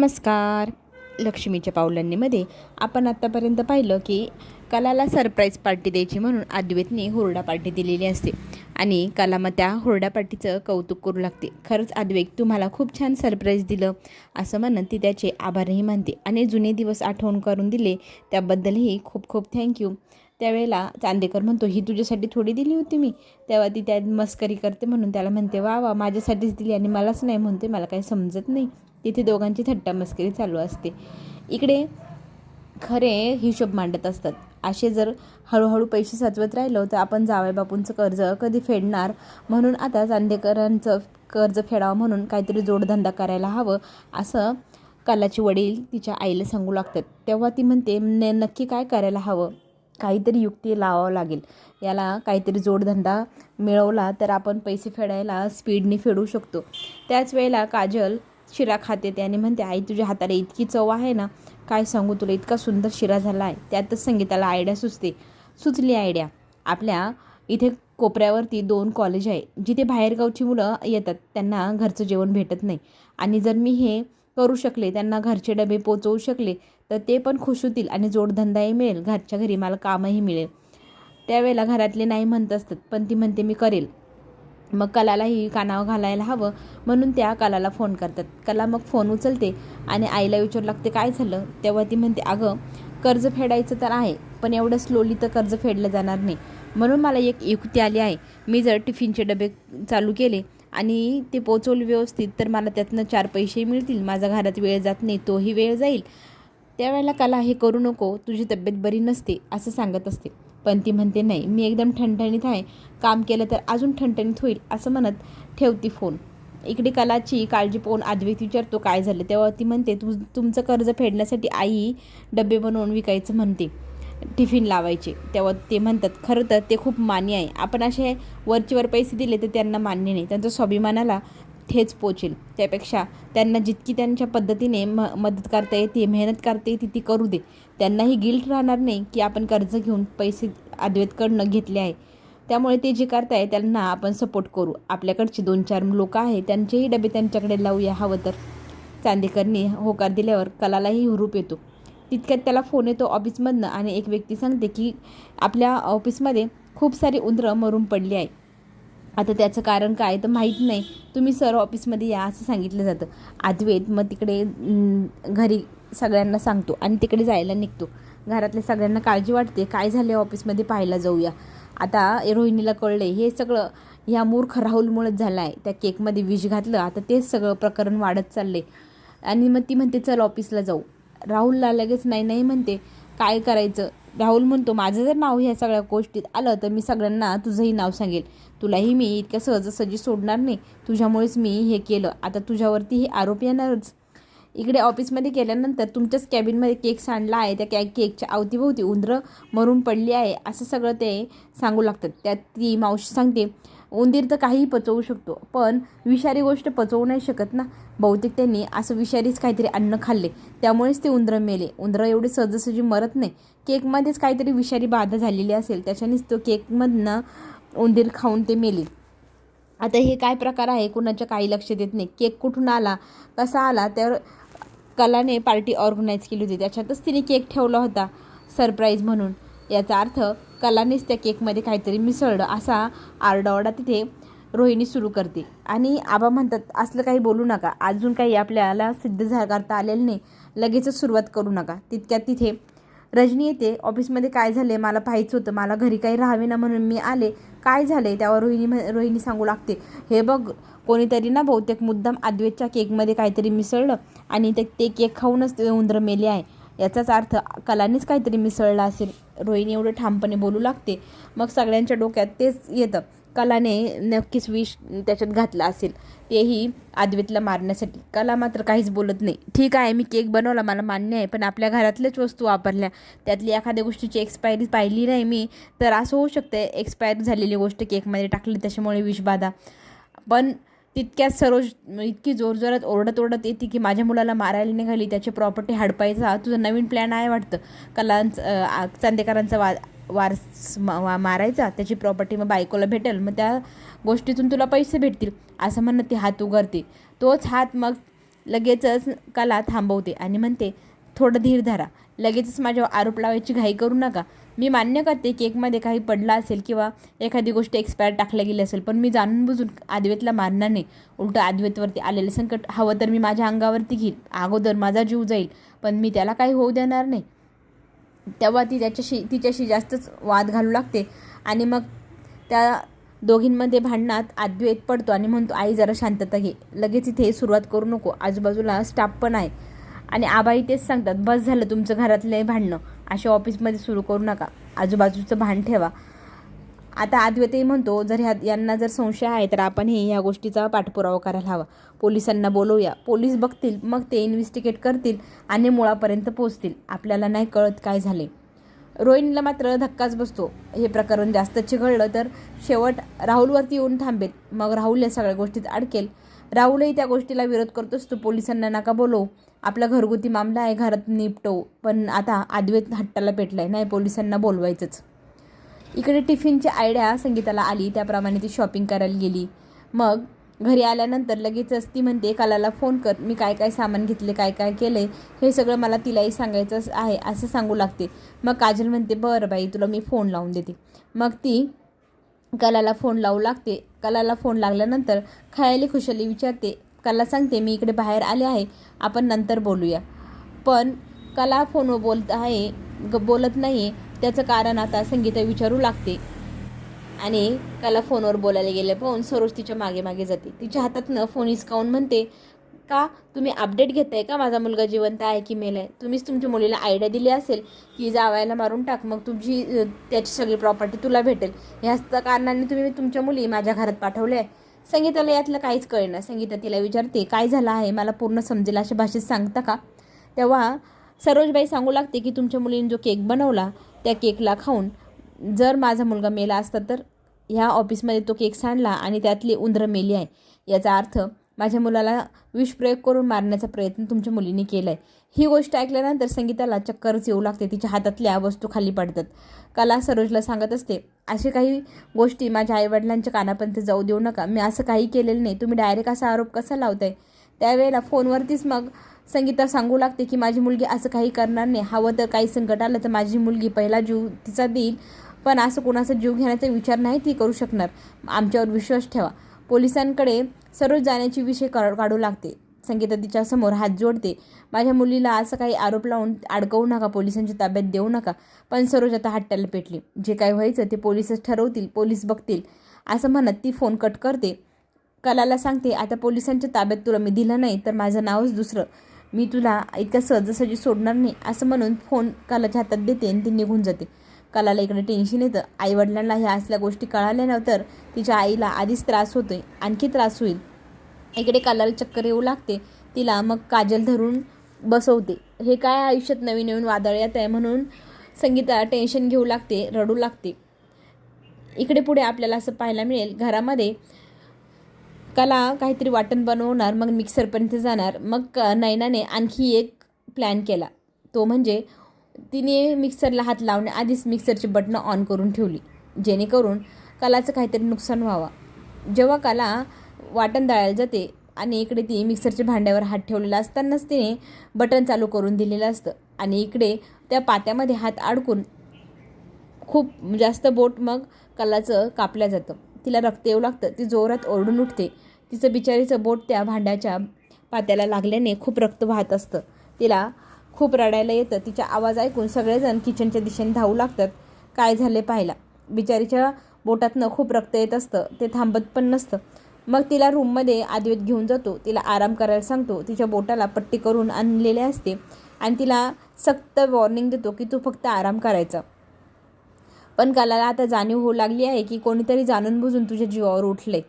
नमस्कार. लक्ष्मीच्या पावलांनीमध्ये आपण आत्तापर्यंत पाहिलं की कलाला सरप्राईज पार्टी द्यायची म्हणून अद्वैतने हुरडा पार्टी दिलेली असते. आणि कला मग त्या हुरडा पार्टीचं कौतुक करू लागते. खरंच अद्वैत तुम्हाला खूप छान सरप्राईज दिलं असं म्हणत ती त्याचे आभारही मानते आणि जुने दिवस आठवण करून दिले त्याबद्दलही खूप खूप थँक्यू त्यावेळेला चांदेकर म्हणतो ही तुझ्यासाठी थोडी दिली होती मी. तेव्हा ती त्या मस्करी करते म्हणून त्याला म्हणते वा वा माझ्यासाठीच दिली आणि मलाच नाही म्हणते मला काही समजत नाही. तिथे दोघांची थट्टा मस्करी चालू असते. इकडे खरे हिशोब मांडत असतात. असे जर हळूहळू पैसे साचवत राहिलो तर आपण जावई बापूंचं कर्ज कधी फेडणार? म्हणून आता चांदेकरांचं कर्ज फेडावं म्हणून काहीतरी जोडधंदा करायला हवं असं कलाचे वडील तिच्या आईला सांगू लागतात. तेव्हा ती म्हणते ने नक्की काय करायला हवं? काहीतरी युक्ती लावावं लागेल. याला काहीतरी जोडधंदा मिळवला तर आपण पैसे फेडायला स्पीडने फेडू शकतो. त्याच वेळेला काजल शिरा खाते ते आणि म्हणते आई तुझ्या हाताला इतकी चव आहे ना काय सांगू तुला? इतका सुंदर शिरा झाला आहे. त्यातच संगीताला आयडिया सुचते. सुचली आयडिया आपल्या इथे कोपऱ्यावरती दोन कॉलेज आहे. जिथे बाहेरगावची मुलं येतात. त्यांना घरचं जेवण भेटत नाही. आणि जर मी हे करू शकले त्यांना घरचे डबे पोचवू शकले तर ते पण खुश होतील आणि जोडधंदाही मिळेल. घरच्या घरी मला कामही मिळेल. त्यावेळेला घरातले नाही म्हणत असतात पण ती म्हणते मी करेल. मग कलालाही कानावर घालायला हवं म्हणून त्या कलाला फोन करतात. कला मग फोन उचलते आणि आईला विचारू लागते काय झालं? तेव्हा ती म्हणते अगं कर्ज फेडायचं तर आहे पण एवढं स्लोली तर कर्ज फेडलं जाणार नाही. म्हणून मला एक युक्ती आली आहे. मी जर टिफिनचे डबे चालू केले आणि ते पोचवले व्यवस्थित तर मला त्यातनं चार पैसे मिळतील. माझा घरात वेळ जात नाही तोही वेळ जाईल. त्यावेळेला कला हे करू नको तुझी तब्येत बरी नसते असं सांगत असते. पण ती म्हणते नाही मी एकदम ठणठणीत आहे. काम केलं तर अजून ठणठणीत होईल असं म्हणत ठेवती फोन. इकडे कलाची काळजी पाहून अद्वैत विचारतो काय झालं? तेव्हा ती म्हणते तू तुमचं कर्ज फेडण्यासाठी आई डबे बनवून विकायचं म्हणते टिफिन लावायचे. तेव्हा ते म्हणतात खरं तर ते खूप मान्य आहे. आपण असे वरचेवर पैसे दिले तर त्यांना मान्य नाही. त्यांच्या स्वाभिमानाला ठेच पोचेल. त्यापेक्षा त्यांना जितकी त्यांच्या पद्धतीने म मदत करता येते मेहनत करता येते ती करू दे. त्यांनाही गिल्ट राहणार नाही की आपण कर्ज घेऊन पैसे आदवेतकडनं घेतले आहे. त्यामुळे ते जे करताय त्यांना आपण सपोर्ट करू. आपल्याकडचे दोन चार लोक आहे त्यांचेही डबे त्यांच्याकडे लावूया हवं तर. चांदेकरनी होकार दिल्यावर कलालाही हुरूप येतो. तितक्यात त्याला फोन येतो ऑफिसमधनं आणि एक व्यक्ती सांगते की आपल्या ऑफिसमध्ये खूप सारी उंदरं मरून पडली आहे आता त्याचं कारण काय तर माहीत नाही. तुम्ही सर ऑफिसमध्ये या असं सांगितलं जातं. अद्वैत मग तिकडे घरी सगळ्यांना सांगतो आणि तिकडे जायला निघतो. घरातल्या सगळ्यांना काळजी वाटते. काय झाले ऑफिसमध्ये पाहायला जाऊया. आता रोहिणीला कळले हे सगळं ह्या मूर्ख राहुलमुळेच झालं आहे त्या केकमध्ये विष घातलं. आता तेच सगळं प्रकरण वाढत चालले आणि मग ती म्हणते चल ऑफिसला जाऊ. राहुलला लगेच नाही नाही म्हणते. काय करायचं? राहुल म्हणतो माझं जर नाव ह्या सगळ्या गोष्टीत आलं तर मी सगळ्यांना तुझंही नाव सांगेल. तुलाही मी इतक्या सहजासहजी सोडणार नाही. तुझ्यामुळेच मी हे केलं. आता तुझ्यावरती हे आरोप येणारच. इकडे ऑफिसमध्ये गेल्यानंतर तुमच्याच कॅबिनमध्ये केक सांडला आहे. त्या कॅ केकच्या अवतीभोवती उंदरं मरून पडली आहे असं सगळं ते सांगू लागतात. त्यात ती मावशी सांगते उंदीर तर काहीही पचवू शकतो पण विषारी गोष्ट पचवू नाही शकत ना. बहुतेक त्यांनी असं विषारीच काहीतरी अन्न खाल्ले त्यामुळेच ते उंदरं मेले. उंदरं एवढे सहजसहजी मरत नाही. केकमध्येच काहीतरी विषारी बाधा झालेली असेल त्याच्यानेच तो केकमधनं उंदीर खाऊन ते मेले. आता हे काय प्रकार आहे कुणाच्या काही लक्ष देत नाही. केक कुठून आला कसा आला तर कलाने पार्टी ऑर्गनाईज केली होती. त्याच्यातच तिने केक ठेवला होता सरप्राईज म्हणून. याचा अर्थ कलानेच त्या केकमध्ये काहीतरी मिसळलं असा आरडाओरडा तिथे रोहिणी सुरू करते. आणि आबा म्हणतात असलं काही बोलू नका. अजून काही आपल्याला सिद्ध झा करता आलेलं नाही. लगेचच सुरुवात करू नका. तितक्यात तिथे रजनी येते. ऑफिसमध्ये काय झाले मला पाहायचं होतं. मला घरी काही राहावे ना म्हणून मी आले. काय झाले त्यावर रोहिणी रोहिणी सांगू लागते. हे बघ कोणीतरी ना बहुतेक मुद्दाम अद्वैतच्या केकमध्ये काहीतरी मिसळलं आणि ते ते केक खाऊनच ते उंदरं मेले आहे. याचाच अर्थ कलानेच काहीतरी मिसळला असेल. रोहिणी एवढं ठामपणे बोलू लागते. मग सगळ्यांच्या डोक्यात तेच येतं. कलाने नक्कीच विष त्याच्यात घातलं असेल. तेही आद्वितला मारण्यासाठी. कला मात्र काहीच बोलत नाही. ठीक आहे मी केक बनवला मला मान्य आहे पण आपल्या घरातल्याच वस्तू वापरल्या. त्यातली एखाद्या गोष्टीची एक्सपायरी पाहिली नाही मी तर असं होऊ शकतं. एक्सपायर झालेली गोष्ट केकमध्ये टाकली त्याच्यामुळे विषबाधा पण तितक्यात सरोज इतकी जोरजोरात ओरडत ओरडत येते की माझ्या मुलाला मारायला निघाली त्याची प्रॉपर्टी हडपायचा तुझा नवीन प्लॅन आहे वाटतं. कलांचं चांदेकरांचा वा वारस मा मारायचा त्याची प्रॉपर्टी मग बायकोला भेटेल मग त्या गोष्टीतून तुला पैसे भेटतील. असं म्हणत ती हात उघडते. तोच हात मग लगेचच कला थांबवते आणि म्हणते थोडं धीर धरा. लगेचच माझ्यावर आरोप लावायची घाई करू नका. मी मान्य करते केकमध्ये काही पडलं असेल किंवा एखादी गोष्ट एक्सपायर टाकल्या गेली असेल पण मी जाणून बुजून आद्वेतला मारणार नाही. उलटं आद्वेतवरती आलेलं संकट हवं तर मी माझ्या अंगावरती घेईल. अगोदर माझा जीव जाईल पण मी त्याला काही होऊ देणार नाही. तेव्हा ती त्याच्याशी तिच्याशी जास्तच वाद घालू लागते. आणि मग त्या दोघींमध्ये भांडणात अद्वैत पडतो आणि म्हणतो आई जरा शांतता घे. लगेच इथे सुरुवात करू नको. आजूबाजूला स्टाफ पण आहे. आणि आबाई तेच सांगतात बस झालं तुमचं घरातलं भांडणं. असे ऑफिसमध्ये सुरू करू नका. आजूबाजूचं भान ठेवा. आता आदवेतही म्हणतो जर ह्या यांना जर संशय आहे तर आपणही ह्या गोष्टीचा पाठपुरावा करायला हवा. पोलिसांना बोलवूया. पोलीस बघतील मग ते इन्व्हेस्टिगेट करतील आणि मुळापर्यंत पोचतील आपल्याला नाही कळत काय झाले. रोहिणीला मात्र धक्काच बसतो. हे प्रकरण जास्त चिघळलं तर शेवट राहुलवरती येऊन थांबेल. मग राहुल या सगळ्या गोष्टीत अडकेल. राहुलही त्या गोष्टीला विरोध करतोच. तो पोलिसांना नका बोलवू. आपला घरगुती मामला आहे घरात निपटो. पण आता आदवेत हट्टाला पेटला आहे नाही पोलिसांना बोलवायचंच. इकडे टिफिनची आयडिया संगीताला आली त्याप्रमाणे ती शॉपिंग करायला गेली. मग घरी आल्यानंतर लगेचच ती म्हणते कालाला फोन कर मी काय काय सामान घेतले काय काय केले हे सगळं मला तिलाही सांगायचं आहे असं सांगू लागते. मग काजल म्हणते बरं बाई तुला मी फोन लावून देते. मग ती कलाला फोन लावू लागते. कलाला फोन लागल्यानंतर खयाली खुशाली विचारते कला सांगते मी इकडे बाहेर आले आहे आपण नंतर बोलूया. पण कला फोनवर बोलत आहे ग बोलत नाही त्याचं कारण आता संगीता विचारू लागते. आणि कला फोनवर बोलायला गेले पाहून सरोज तिच्यामागे मागे जाते. तिच्या हातातनं फोन हिसकावून म्हणते का तुम्ही अपडेट घेताय का? माझा मुलगा जिवंत आहे की मेला आहे तुम्हीच तुमच्या मुलीला आयडिया दिली असेल की जावायला मारून टाक मग तुमची त्याची सगळी प्रॉपर्टी तुला भेटेल. ह्याच कारणाने तुम्ही तुमच्या मुली माझ्या घरात पाठवल्या आहे. संगीताला यातलं काहीच कळेना संगीता तिला विचारते काय झालं आहे? मला पूर्ण समजेल अशा भाषेत सांगता का? तेव्हा सरोजबाई सांगू लागते की तुमच्या मुलीने जो केक बनवला त्या केकला खाऊन जर माझा मुलगा मेला असता तर ह्या ऑफिसमध्ये तो केक सांडला आणि त्यातली उंदरं मेली आहे. याचा अर्थ माझ्या मुलाला विषप्रयोग करून मारण्याचा प्रयत्न तुमच्या मुलीने केला आहे ही गोष्ट ऐकल्यानंतर संगीताला चक्करच येऊ लागते. तिच्या हातातल्या वस्तू खाली पडतात. कला सरोजला सांगत असते असे काही गोष्टी माझ्या आईवडिलांच्या कानापर्यंत जाऊ देऊ नका. मी असं काही केलेलं नाही. तुम्ही डायरेक्ट असा आरोप कसा लावताय? त्यावेळेला फोनवरतीच मग संगीता सांगू लागते की माझी मुलगी असं काही करणार नाही. हवं तर काही संकट आलं तर माझी मुलगी पहिला जीव तिचा देईल. पण असं कोणाचा जीव घेण्याचा विचार नाही ती करू शकणार. आमच्यावर विश्वास ठेवा. पोलिसांकडे सरोज जाण्याची विषय काढ- काढू लागते. संगीता तिच्या समोर हात जोडते. माझ्या मुलीला असं काही आरोप लावून अडकवू नका पोलिसांच्या ताब्यात देऊ नका. पण सरोज आता हट्टाला पेटली. जे काय व्हायचं ते पोलिसच ठरवतील पोलीस बघतील. असं म्हणत ती फोन कट करते. कलाला सांगते आता पोलिसांच्या ताब्यात तुला मी दिलं नाही तर माझं नावच दुसरं. मी तुला इतक्या सहजासहजी सोडणार नाही. असं म्हणून फोन कलाच्या हातात देते आणि ती निघून जाते. कलाला इकडे टेन्शन येतं. आईवडिलांना ह्या असल्या गोष्टी कळाल्यानंतर तिच्या आईला आधीच त्रास होतोय. आणखी त्रास होईल. इकडे कलाला चक्कर येऊ लागते. तिला मग काजल धरून बसवते. हे काय आयुष्यात नवीन नवीन वादळ येत आहे म्हणून संगीता टेन्शन घेऊ लागते रडू लागते. इकडे पुढे आपल्याला असं पाहायला मिळेल. घरामध्ये कला काहीतरी वाटण बनवणार मग मिक्सरपर्यंत जाणार. मग क नैनाने आणखी एक प्लॅन केला. तो म्हणजे तिने मिक्सरला हात लावण्याआधीच मिक्सरची बटणं ऑन करून ठेवली. जेणेकरून कलाचं काहीतरी नुकसान व्हावं. जेव्हा कला वाटण दळायला जाते आणि इकडे ती मिक्सरच्या भांड्यावर हात ठेवलेला असतानाच तिने बटन चालू करून दिलेलं असतं. आणि इकडे त्या पात्यामध्ये हात अडकून खूप जास्त बोट मग कलाचं कापल्या जातं. तिला रक्त येऊ लागतं ती जोरात ओरडून उठते. तिचं बिचारीचं बोट त्या भांड्याच्या पात्याला लागल्याने खूप रक्त वाहत असतं. तिला खूप रडायला येतं. तिचा आवाज ऐकून सगळेजण किचनच्या दिशेने धावू लागतात. काय झाले पाहायला. बिचारीच्या बोटातनं खूप रक्त येत असतं. ते थांबत पण नसतं. मग तिला रूममध्ये आदवेत घेऊन जातो. तिला आराम करायला सांगतो. तिच्या बोटाला पट्टी करून आणलेले असते. आणि तिला सक्त वॉर्निंग देतो की तू फक्त आराम करायचा. पण कलाला आता जाणीव होऊ लागली आहे की कोणीतरी जाणून बुजून तुझ्या जीवावर उठले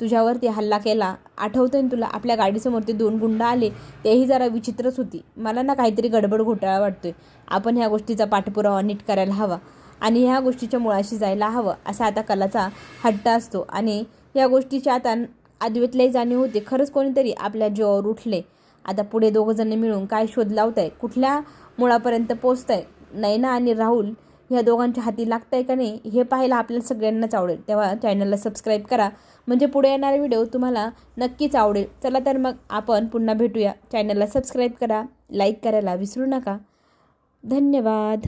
तुझ्यावरती हल्ला केला आठवतंय ना तुला? आपल्या गाडीसमोर ते दोन गुंड आले तेही जरा विचित्रच होती. मला ना काहीतरी गडबड घोटाळा वाटतोय. आपण ह्या गोष्टीचा पाठपुरावा नीट करायला हवा आणि ह्या गोष्टीच्या मुळाशी जायला हवं असा आता कलाचा हट्ट असतो. आणि या गोष्टीची आता अद्वैतलाही जाणीव होते. खरंच कोणीतरी आपल्या जीवावर उठले. आता पुढे दोघंजण मिळून काय शोध लावत आहे कुठल्या मुळापर्यंत पोचत आहे नैना आणि राहुल ह्या दोघांच्या हाती लागतं आहे का नाही हे पाहायला आपल्याला सगळ्यांनाच आवडेल. तेव्हा चॅनलला सबस्क्राईब करा. म्हणजे पुढे येणारा व्हिडिओ तुम्हाला नक्कीच आवडेल. चला तर मग आपण पुन्हा भेटूया. चॅनलला सबस्क्राईब करा. लाईक करायला विसरू नका. धन्यवाद.